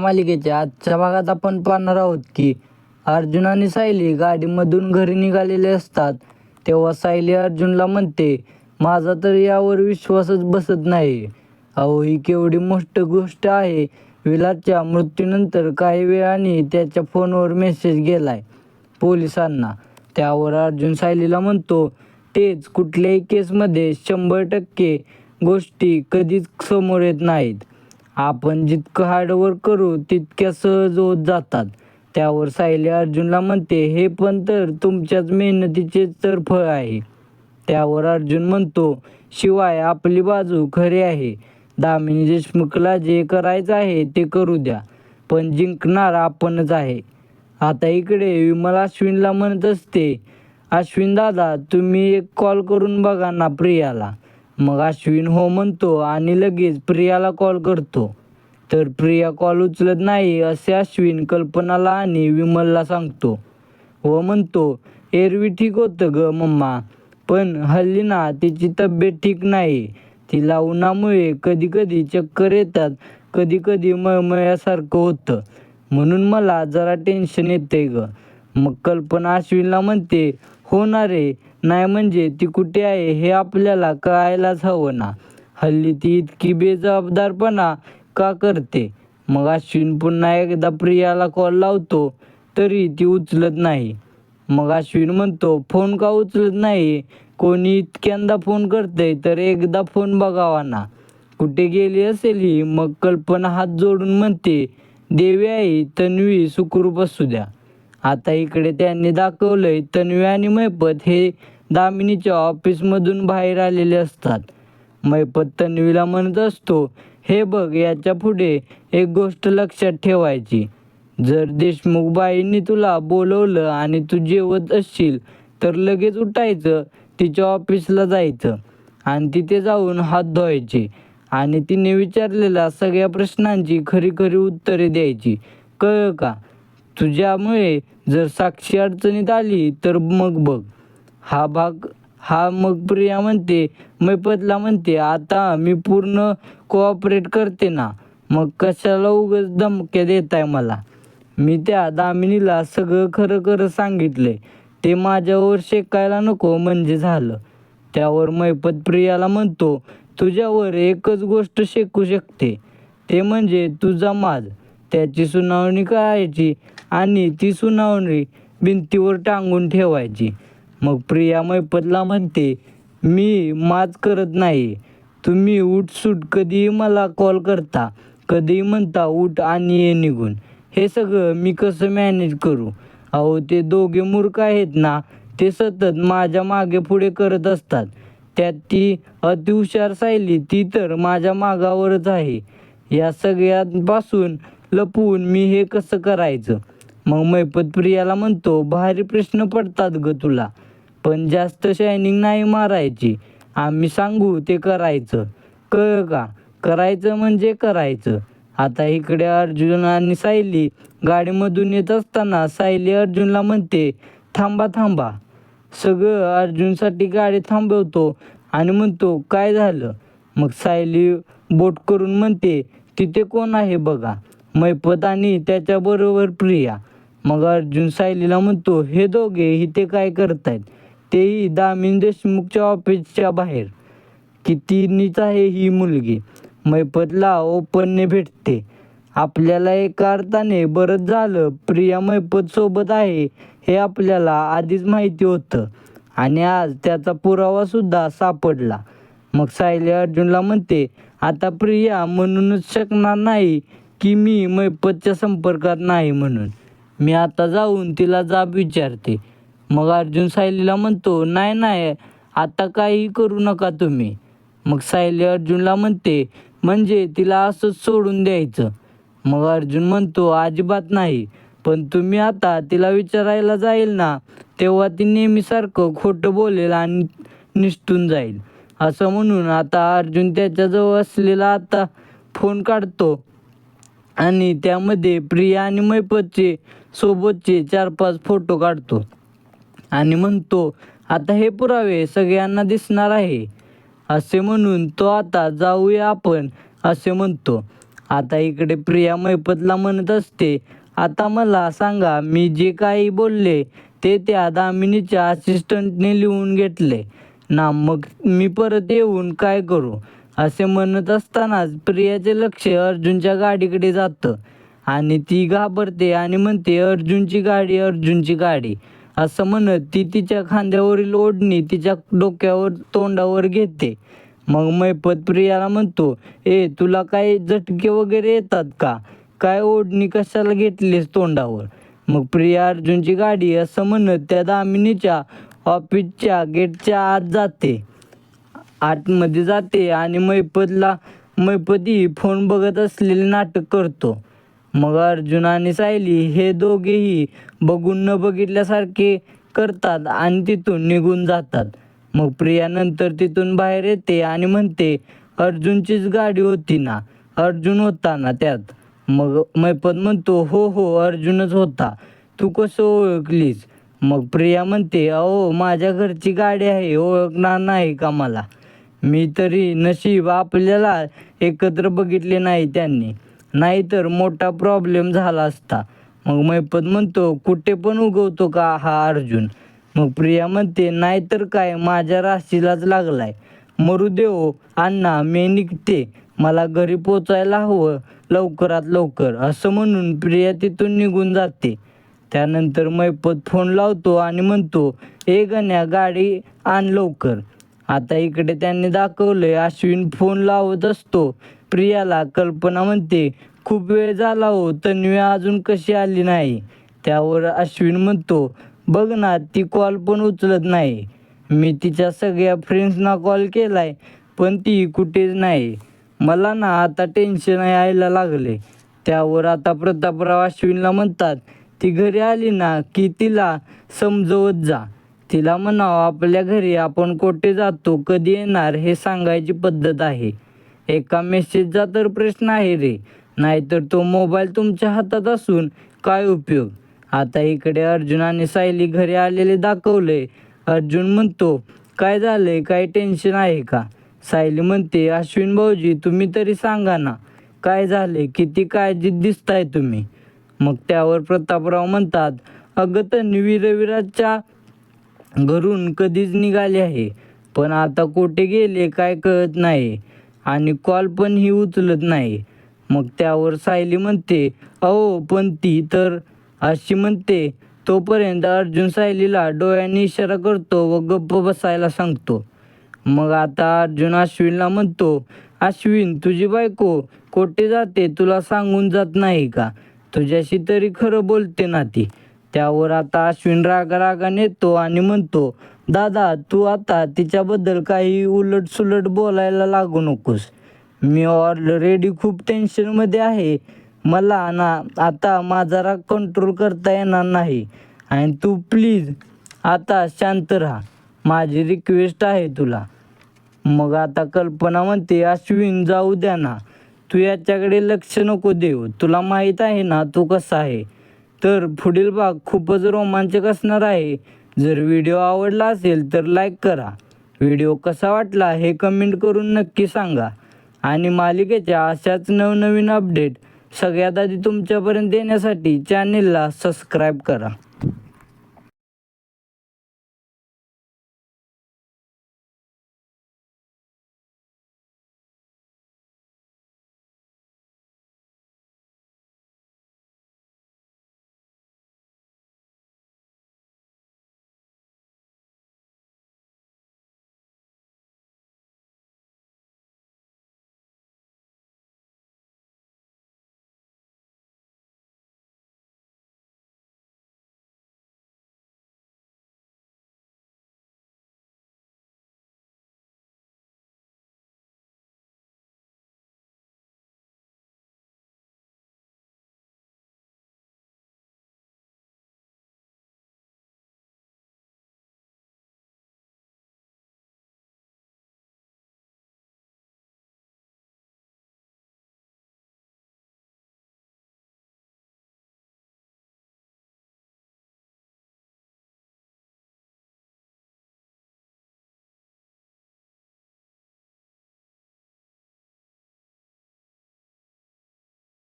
मालिकेच्या आजच्या भागात आपण पाहणार आहोत की अर्जुन आणि सायली गाडीमधून घरी निघालेले असतात. तेव्हा सायली अर्जुनला म्हणते माझा तर यावर विश्वासच बसत नाही. अहो ही केवढी मोठ गोष्ट आहे. विलासच्या मृत्यूनंतर काही वेळाने त्याच्या फोनवर मेसेज गेलाय पोलिसांना. त्यावर अर्जुन सायलीला म्हणतो तेच कुठल्याही केसमध्ये शंभर टक्के गोष्टी कधीच समोर येत नाहीत. आपण जितकं हार्डवर्क करू तितक्या सहज होत जातात. त्यावर सायली अर्जुनला म्हणते हे पण तर तुमच्याच मेहनतीचे तर फळ आहे. त्यावर अर्जुन म्हणतो शिवाय आपली बाजू खरी आहे. दामिनी देशमुखला जे करायचं आहे ते करू द्या पण जिंकणार आपणच आहे. आता इकडे विमल अश्विनला म्हणत असते अश्विन दादा तुम्ही एक कॉल करून बघा ना प्रियाला. मग अश्विन हो म्हणतो आणि लगेच प्रियाला कॉल करतो. तर प्रिया कॉल उचलत नाही असे अश्विन कल्पनाला आणि विमलला सांगतो. व म्हणतो एरवी ठीक होतं ग मम्मा. पण हल्ली ना तिची तब्येत ठीक नाही. तिला उन्हामुळे कधी कधी चक्कर येतात कधी कधी मळमळ्यासारखं होतं. म्हणून मला जरा टेन्शन येते ग. मग कल्पना अश्विनला म्हणते हो ना रे नाही म्हणजे ती कुठे आहे हे आपल्याला कळायलाच हवं ना. हल्ली ती इतकी बेजबाबदारपणा का करते? मग अश्विन पुन्हा एकदा प्रियाला कॉल लावतो तरी ती उचलत नाही. मग अश्विन म्हणतो फोन का उचलत नाही? कोणी इतक्यांदा फोन करते तर एकदा फोन बघावा ना. कुठे गेली असेल ही? मग कल्पना हात जोडून म्हणते देवी आई तन्वी सुखरूप असू द्या. आता इकडे त्यांनी दाखवलंय तन्वी आणि मैपत हे दामिनीच्या ऑफिसमधून बाहेर आलेले असतात. मैपत तन्वीला म्हणत असतो हे बघ याच्यापुढे एक गोष्ट लक्षात ठेवायची. जर देशमुख बाईंनी तुला बोलवलं आणि तू जेवत असशील तर लगेच उठायचं तिच्या ऑफिसला जायचं आणि तिथे जाऊन हात धुवायचे आणि तिने विचारलेल्या सगळ्या प्रश्नांची खरी खरी उत्तरे द्यायची. कळ का? तुझ्यामुळे जर साक्षी अडचणीत आली तर मग बघ. हा भाग हा मग प्रिया म्हणते मैपतला म्हणते आता मी पूर्ण कोऑपरेट करते ना. मग कशाला उगाच धमक्या आहे मला? मी त्या दामिनीला सगळं खरं खरं सांगितले ते माझ्यावर शेकायला नको म्हणजे झालं. त्यावर मैपत प्रियाला म्हणतो तुझ्यावर एकच गोष्ट शेकू शकते. ते म्हणजे तुझा माज त्याची सुनावणी करायची. आणि ती सुनावणी भिंतीवर टांगून ठेवायची. मग प्रिया मैपतला म्हणते मी माज करत नाही. तुम्ही उठसूट कधीही मला कॉल करता. कधीही म्हणता उठ आणि ये निघून. हे सगळं मी कसं मॅनेज करू? अहो ते दोघे मूर्ख आहेत ना. ते सतत माझ्या मागे पुढे करत असतात. त्यात ती अतिहुशार सायली ती तर माझ्या मागावरच आहे. या सगळ्यांपासून लपवून मी हे कसं करायचं? मग मैपत प्रियाला म्हणतो भारी प्रश्न पडतात ग तुला पण जास्त शायनिंग नाही मारायची. आम्ही सांगू ते करायचं. कळ का? करायचं म्हणजे करायचं. आता इकडे अर्जुन आणि सायली गाडीमधून येत असताना सायली अर्जुनला म्हणते थांबा थांबा. सगळं अर्जुनसाठी गाडी थांबवतो आणि म्हणतो काय झालं? मग सायली बोट करून म्हणते तिथे कोण आहे बघा मैपत आणि त्याच्याबरोबर प्रिया. मग अर्जुन सायलीला म्हणतो हे दोघे इथे काय करतायत? तेही दामिन देशमुखच्या ऑफिसच्या बाहेर. कितीनीच आहे ही मुलगी. मैपतला ओपनने भेटते. आपल्याला एका अर्थाने बरंच झालं प्रिया मैपत सोबत आहे हे आपल्याला आधीच माहिती होतं. आणि आज त्याचा पुरावासुद्धा सापडला. मग सायली अर्जुनला म्हणते आता प्रिया म्हणूनच शकणार नाही की मी मैपतच्या संपर्कात नाही म्हणून. मी आता जाऊन तिला जाब विचारते. मग अर्जुन सायलीला म्हणतो नाही नाही आता काही करू नका तुम्ही. मग सायली अर्जुनला म्हणते म्हणजे तिला असंच सोडून द्यायचं. मग अर्जुन म्हणतो अजिबात नाही पण तुम्ही आता तिला विचारायला जाईल ना तेव्हा ती नेहमीसारखं खोटं बोलेल आणि निष्ठून जाईल. असं म्हणून आता अर्जुन त्याच्याजवळ असलेला आता फोन काढतो. आणि त्यामध्ये प्रिया आणि मैपतचे सोबतचे चार पाच फोटो काढतो. आणि म्हणतो आता हे पुरावे सगळ्यांना दिसणार आहे. असे म्हणून तो आता जाऊया आपण असे म्हणतो. आता इकडे प्रिया मैपतला म्हणत असते आता मला सांगा मी जे काही बोलले ते त्या दामिनीच्या असिस्टंटने लिहून घेतले. ना मग मी परत येऊन काय करू? असे म्हणत असतानाच प्रियाचे लक्ष अर्जुनच्या गाडीकडे जातं. आणि ती घाबरते आणि म्हणते अर्जुनची गाडी अर्जुनची गाडी. असं म्हणत ती तिच्या खांद्यावरील ओढणी तिच्या डोक्यावर तोंडावर घेते. मग मैपत प्रियाला म्हणतो ए तुला काय झटके वगैरे येतात का? काय ओढणी कशाला घेतलीस तोंडावर? मग प्रिया अर्जुनची गाडी असं म्हणत त्या दामिनीच्या ऑफिसच्या गेटच्या आत जाते. आतमध्ये जाते आणि मैपतला मैपती फोन बघत असलेले नाटक करतो. मग अर्जुन आणि सायली हे दोघेही बघून न बघितल्यासारखे करतात आणि तिथून निघून जातात. मग प्रिया नंतर तिथून बाहेर येते आणि म्हणते अर्जुनचीच गाडी होती ना अर्जुन होता ना त्यात. मग मैपत म्हणतो हो हो अर्जुनच होता. तू कसं ओळखलीस? मग प्रिया म्हणते अहो माझ्या घरची गाडी आहे ओळखणार नाही का मला? मी तरी नशीब आपल्याला एकत्र बघितले नाही त्यांनी. नाहीतर मोठा प्रॉब्लेम झाला असता. मग मैपत म्हणतो कुठे पण उगवतो का हा अर्जुन? मग प्रिया म्हणते नाहीतर काय माझ्या राशीलाच लागलाय. मरू देव अण्णा मी निघते. मला घरी पोचायला हवं लवकरात लवकर. असं म्हणून प्रिया तिथून निघून जाते. त्यानंतर मैपत फोन लावतो आणि म्हणतो ए गण्या गाडी आण लवकर. आता इकडे त्यांनी दाखवलंय अश्विन फोन लावत असतो. प्रियाला कल्पना म्हणते खूप वेळ झाला हो तन्वी अजून कशी आली नाही? त्यावर अश्विन म्हणतो बघ ना ती कॉल पण उचलत नाही. मी तिच्या सगळ्या फ्रेंड्सना कॉल केलाय पण ती कुठेच नाही. मला ना आता टेन्शन यायला लागले त्यावर आता प्रतापराव अश्विनला म्हणतात ती घरी आली ना की तिला समजवत जा. तिला म्हणावं आपल्या घरी आपण कोठे जातो कधी येणार हे सांगायची पद्धत आहे. एका मेसेजचा तर प्रश्न आहे रे. नाहीतर तो मोबाईल तुमच्या हातात असून काय उपयोग? आता इकडे अर्जुन आणि सायली घरी आलेले दाखवले अर्जुन म्हणतो काय झालंय? काय टेन्शन आहे का? सायली म्हणते अश्विन भाऊजी तुम्ही तरी सांगा ना काय झाले किती काळजीत दिसताय तुम्ही? मग त्यावर प्रतापराव म्हणतात अगं तन्वी रविराजच्या घरून कधीच निघाले आहे. पण आता कुठे गेले काय कळत नाही. आणि कॉल पण ही उचलत नाही. मग त्यावर सायली म्हणते अहो पण ती तर अशी म्हणते तोपर्यंत अर्जुन सायलीला डोळ्याने इशारा करतो व गप्प बसायला सांगतो. मग आता अर्जुन अश्विनला म्हणतो अश्विन तुझी बायको कोठे जाते तुला सांगून जात नाही का? तुझ्याशी तरी खरं बोलते ना ती. त्यावर आता अश्विन रागा रागाने येतो आणि म्हणतो दादा तू आता तिच्याबद्दल काही उलट सुलट बोलायला लागू नकोस. मी ऑलरेडी खूप टेन्शनमध्ये आहे. मला ना आता माझा राग कंट्रोल करता येणार नाही. आणि तू प्लीज आता शांत राहा. माझी रिक्वेस्ट आहे तुला. मग आता कल्पना म्हणते अश्विन जाऊ द्या ना. तू याच्याकडे लक्ष नको देऊ. तुला माहीत आहे ना तू कसा आहे. तर पुढील भाग खूपच रोमांचक असणार आहे. जर व्हिडिओ आवडला असेल तर लाईक करा. व्हिडिओ कसा वाटला हे कमेंट करून नक्की सांगा. आणि मालिकेच्या अशाच नवनवीन अपडेट सगळ्यात आधी तुमच्यापर्यंत येण्यासाठी चॅनेलला सबस्क्राईब करा.